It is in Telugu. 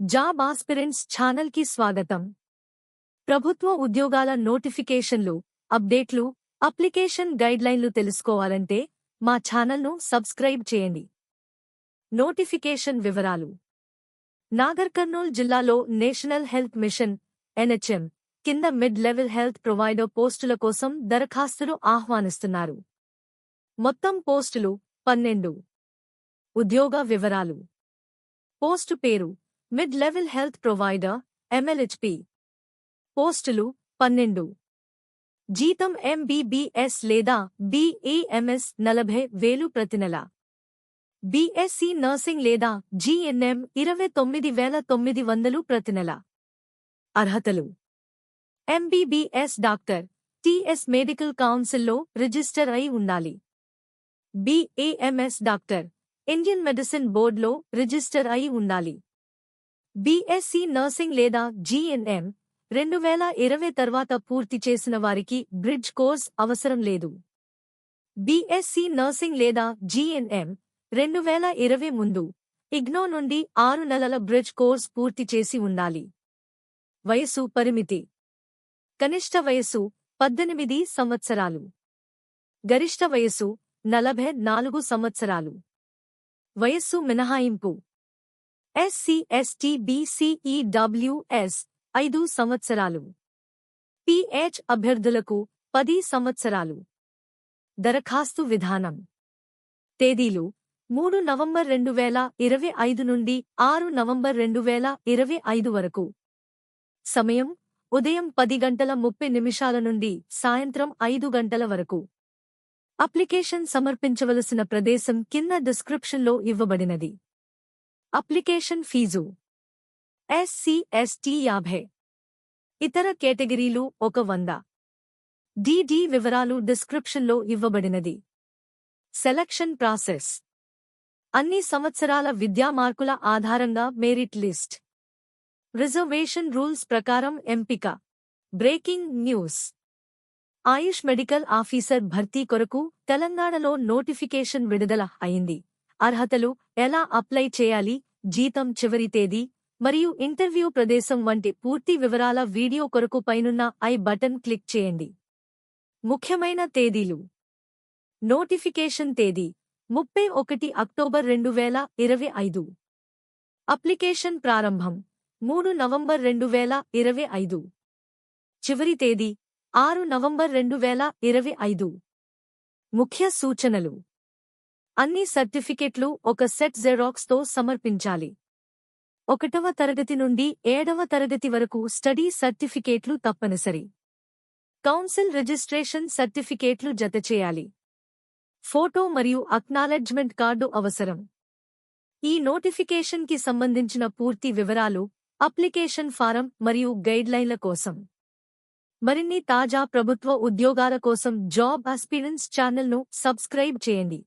జాబ్ ఆస్పిరెంట్స్ ఛానల్కి స్వాగతం. ప్రభుత్వ ఉద్యోగాల నోటిఫికేషన్లు అప్డేట్లు అప్లికేషన్ గైడ్లైన్లు తెలుసుకోవాలంటే మా ఛానల్ను సబ్స్క్రైబ్ చేయండి. నోటిఫికేషన్ వివరాలు. నాగర్ కర్నూల్ జిల్లాలో నేషనల్ హెల్త్ మిషన్ ఎన్హెచ్ఎం కింద మిడ్ లెవెల్ హెల్త్ ప్రొవైడర్ పోస్టుల కోసం దరఖాస్తులు ఆహ్వానిస్తున్నారు. మొత్తం పోస్టులు పన్నెండు. ఉద్యోగ వివరాలు. పోస్టు పేరు mid level health provider MLHP పోస్టులు పన్నెండు. జీతం ఎంబీబీఎస్ లేదా బీఏఎంఎస్ నలభై వేలు ప్రతి నెల. బీఎస్సీ నర్సింగ్ లేదా జీఎన్ఎం ఇరవై తొమ్మిది వేల తొమ్మిది వందలు ప్రతి నెల. అర్హతలు. ఎంబీబీఎస్ డాక్టర్ టిఎస్ మెడికల్ కౌన్సిల్లో రిజిస్టర్ అయి ఉండాలి. బీఏఎంఎస్ డాక్టర్ ఇండియన్ మెడిసిన్ బోర్డులో రిజిస్టర్ అయి ఉండాలి. బీఎస్సీ నర్సింగ్ లేదా జీఎన్ఎం రెండు వేల ఇరవై తర్వాత పూర్తి చేసిన వారికి బ్రిడ్జ్ కోర్స్ అవసరం లేదు. బీఎస్సీ నర్సింగ్ లేదా జీఎన్ఎం రెండు వేల ఇరవై ముందు ఇగ్నో నుండి ఆరు నెలల బ్రిడ్జ్ కోర్స్ పూర్తి చేసి ఉండాలి. వయసు పరిమితి. కనిష్ట వయసు పద్దెనిమిది సంవత్సరాలు. గరిష్ట వయసు నలభై నాలుగు సంవత్సరాలు. వయస్సు మినహాయింపు. ఎస్సీ ఎస్టీ బీసీఈడబ్ల్యూఎస్ ఐదు సంవత్సరాలు. పిహెచ్ అభ్యర్థులకు పది సంవత్సరాలు. దరఖాస్తు విధానం. తేదీలు మూడు నవంబర్ రెండు వేల ఇరవై ఐదు నుండి ఆరు నవంబర్ రెండు వేల ఇరవై ఐదు వరకు. సమయం ఉదయం పది గంటల ముప్పై నిమిషాల నుండి సాయంత్రం ఐదు గంటల వరకు. అప్లికేషన్ సమర్పించవలసిన ప్రదేశం కింద డిస్క్రిప్షన్లో ఇవ్వబడినది. Application fee. ఎస్సీ ఎస్టీ యాభై. ఇతర కేటగిరీలు ఒక వంద. డిడి వివరాలు డిస్క్రిప్షన్లో ఇవ్వబడినది. Selection process. అన్ని సంవత్సరాల విద్యా మార్కుల ఆధారంగా మెరిట్ లిస్ట్. రిజర్వేషన్ రూల్స్ ప్రకారం ఎంపిక. Breaking news. AYUSH medical officer భర్తీ కొరకు తెలంగాణలో నోటిఫికేషన్ విడుదల అయింది. అర్హతలు ఎలా అప్లై చేయాలి జీతం చివరి తేదీ మరియు ఇంటర్వ్యూ ప్రదేశం వంటి పూర్తి వివరాల వీడియో కొరకు పైనున్న ఐ బటన్ క్లిక్ చేయండి. ముఖ్యమైన తేదీలు. నోటిఫికేషన్ తేదీ ముప్పై ఒకటి అక్టోబర్ రెండు వేల ఇరవై ఐదు. అప్లికేషన్ ప్రారంభం మూడు నవంబర్ రెండు వేల ఇరవై ఐదు. చివరి తేదీ ఆరు నవంబర్ రెండు వేల ఇరవై ఐదు. ముఖ్య సూచనలు. అన్ని సర్టిఫికెట్లు ఒక సెట్ జెరాక్స్తో సమర్పించాలి. ఒకటవ తరగతి నుండి ఏడవ తరగతి వరకు స్టడీ సర్టిఫికేట్లు తప్పనిసరి. కౌన్సిల్ రిజిస్ట్రేషన్ సర్టిఫికేట్లు జతచేయాలి ఫోటో మరియు అక్నాలెడ్జ్మెంట్ కార్డు అవసరం. ఈ నోటిఫికేషన్కి సంబంధించిన పూర్తి వివరాలు అప్లికేషన్ ఫారం మరియు గైడ్లైన్ల కోసం. మరిన్ని తాజా ప్రభుత్వ ఉద్యోగాల కోసం జాబ్ ఆస్పిరెన్స్ ఛానల్ను సబ్స్క్రైబ్ చేయండి.